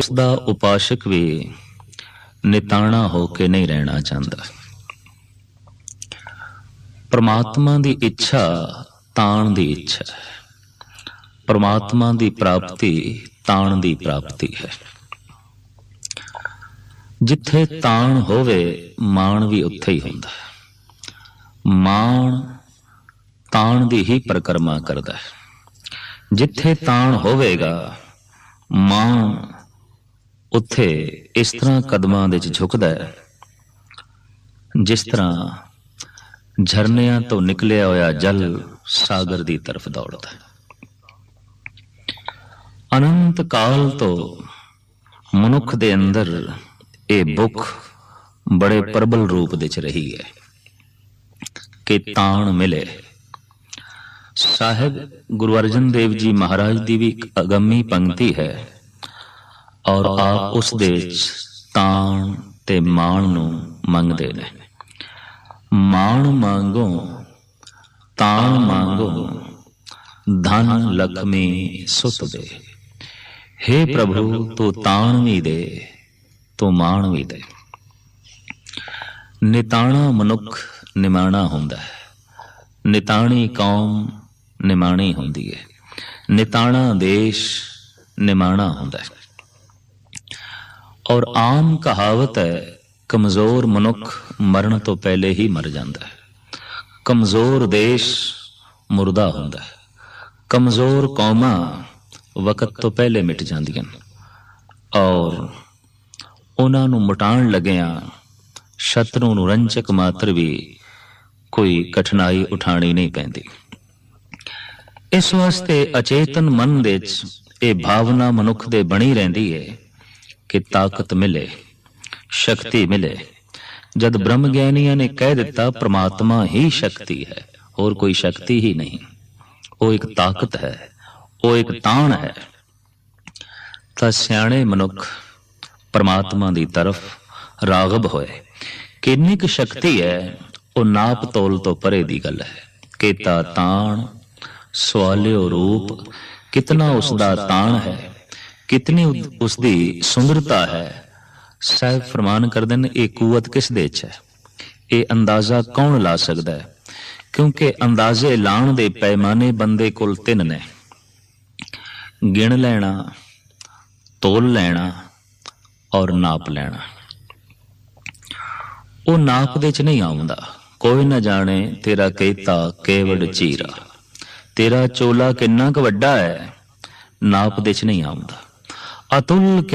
ਉਸ ਦਾ ਉਪਾਸ਼ਕ ਵੀ ਨਿਤਾਣਾ ਹੋ ਕੇ ਨਹੀਂ ਰਹਿਣਾ ਚਾਹੁੰਦਾ। ਪਰਮਾਤਮਾ ਦੀ ਇੱਛਾ ਤਾਣ ਦੀ ਇੱਛਾ ਹੈ। ਦੀ ਪ੍ਰਾਪਤੀ ਤਾਣ ਦੀ ਪ੍ਰਾਪਤੀ ਹੈ। ਜਿੱਥੇ ਤਾਣ ਹੋਵੇ, ਮਾਣ ਵੀ ਉੱਥੇ ਹੀ ਹੁੰਦਾ ਹੈ। ਮਾਣ ਤਾਣ ਦੀ ਹੀ ਪ੍ਰਕਰਮਾ ਕਰਦਾ ਹੈ। ਜਿੱਥੇ ਤਾਣ ਹੋਵੇਗਾ, ਮਾਣ ਉੱਥੇ ਇਸ ਤਰ੍ਹਾਂ ਕਦਮਾਂ ਦੇ ਵਿੱਚ ਝੁਕਦਾ ਹੈ, ਜਿਸ ਤਰ੍ਹਾਂ ਝਰਨਿਆਂ ਤੋਂ ਨਿਕਲਿਆ ਹੋਇਆ ਜਲ ਸਾਗਰ ਦੀ ਤਰਫ ਦੌੜਦਾ ਹੈ। ਅਨੰਤ ਕਾਲ ਤੋਂ ਮਨੁੱਖ ਦੇ ਅੰਦਰ ਇਹ ਭੁੱਖ ਬੜੇ ਪ੍ਰਬਲ ਰੂਪ ਵਿੱਚ ਰਹੀ ਹੈ ਕਿ ਤਾਣ ਮਿਲੇ। ਸਾਹਿਬ ਗੁਰੂ ਅਰਜਨ ਦੇਵ ਜੀ ਮਹਾਰਾਜ ਦੀ ਵੀ ਇੱਕ ਅਗੰਮੀ ਪੰਕਤੀ ਹੈ। ਔਰ ਆਪ ਉਸ ਦੇ ਵਿੱਚ ਤਾਣ ਤੇ ਮਾਣ ਨੂੰ ਮੰਗਦੇ ਨੇ। ਮਾਣ ਮੰਗੋ, ਤਾਣ ਮੰਗੋ, ਧਨ ਲਖਮੀ ਸੁਤ ਦੇ। हे ਪ੍ਰਭੂ, ਤੂੰ ਤਾਣ ਵੀ ਦੇ, ਤੂੰ ਮਾਣ ਵੀ ਦੇ। ਨਿਤਾਣਾ ਮਨੁੱਖ ਨਿਮਾਣਾ ਹੁੰਦਾ ਹੈ। ਨਿਤਾਣੀ ਕੌਮ ਨਿਮਾਣੀ ਹੁੰਦੀ ਹੈ। ਨਿਤਾਣਾ ਦੇਸ਼ ਨਿਮਾਣਾ ਹੁੰਦਾ ਹੈ। ਔਰ ਆਮ ਕਹਾਵਤ ਹੈ, ਕਮਜ਼ੋਰ ਮਨੁੱਖ ਮਰਨ ਤੋਂ ਪਹਿਲੇ ਹੀ ਮਰ ਜਾਂਦਾ ਹੈ। ਕਮਜ਼ੋਰ ਦੇਸ਼ ਮੁਰਦਾ ਹੁੰਦਾ ਹੈ। ਕਮਜ਼ੋਰ ਕੌਮਾਂ ਵਕਤ ਤੋਂ ਪਹਿਲੇ ਮਿਟ ਜਾਂਦੀਆਂ ਔਰ ਉਹਨਾਂ ਨੂੰ ਮਟਾਉਣ ਲੱਗਿਆਂ ਸ਼ਤਰੂ ਨੂੰ ਰੰਚਕ ਮਾਤਰ ਵੀ ਕੋਈ ਕਠਿਨਾਈ ਉਠਾਣੀ ਨਹੀਂ ਪੈਂਦੀ। ਇਸ ਵਾਸਤੇ ਅਚੇਤਨ ਮਨ ਦੇ ਵਿੱਚ ਇਹ ਭਾਵਨਾ ਮਨੁੱਖ ਦੇ ਬਣੀ ਰਹਿੰਦੀ ਹੈ ਕਿ ਤਾਕਤ ਮਿਲੇ, ਸ਼ਕਤੀ ਮਿਲੇ। ਜਦ ਬ੍ਰਹਮ ਗਿਆਨੀਆਂ ਨੇ ਕਹਿ ਦਿੱਤਾ, ਪ੍ਰਮਾਤਮਾ ਹੀ ਸ਼ਕਤੀ ਹੈ, ਹੋਰ ਕੋਈ ਸ਼ਕਤੀ ਹੀ ਨਹੀਂ। ਉਹ ਇੱਕ ਤਾਕਤ ਹੈ, ਉਹ ਇੱਕ ਤਾਣ ਹੈ। ਤਾਂ ਸਿਆਣੇ ਮਨੁੱਖ ਪਰਮਾਤਮਾ ਦੀ ਤਰਫ ਰਾਗਬ ਹੋਏ। ਕਿੰਨੀ ਕੁ ਸ਼ਕਤੀ ਹੈ, ਉਹ ਨਾਪ ਤੋਲ ਤੋਂ ਪਰੇ ਦੀ ਗੱਲ ਹੈ। ਕੀਤਾ ਤਾਣ, ਸਵਾਲਿਓ ਰੂਪ, ਕਿਤਨਾ ਉਸ ਦਾ ਤਾਣ ਹੈ। ਕਿਤਨੀ ਉਸ ਦੀ ਸੁੰਦਰਤਾ ਹੈ ਸਾਹਿਬ ਫਰਮਾਨ ਕਰਦੇ ਨੇ, ਇਹ ਕੂਵਤ ਕਿਸ ਦੇ ਚ ਹੈ? ਇਹ ਅੰਦਾਜ਼ਾ ਕੌਣ ਲਾ ਸਕਦਾ ਹੈ? ਕਿਉਂਕਿ ਅੰਦਾਜ਼ੇ ਲਾਣ ਦੇ ਪੈਮਾਨੇ ਬੰਦੇ ਕੋਲ ਤਿੰਨ ਨੇ। ਗਿਣ ਲੈਣਾ, ਤੋਲ ਲੈਣਾ ਔਰ ਨਾਪ ਲੈਣਾ। ਉਹ ਨਾਪ ਦੇ ਚ ਨਹੀਂ ਆਉਂਦਾ। ਕੋਈ ਨਾ ਜਾਣੇ ਤੇਰਾ ਕਹਿਤਾ ਕੇਵੜ ਚੀਰਾ। ਤੇਰਾ ਚੋਲਾ ਕਿੰਨਾ ਕੁ ਵੱਡਾ ਹੈ, ਨਾਪ ਦੇ ਚ ਨਹੀਂ ਆਉਂਦਾ। I don't.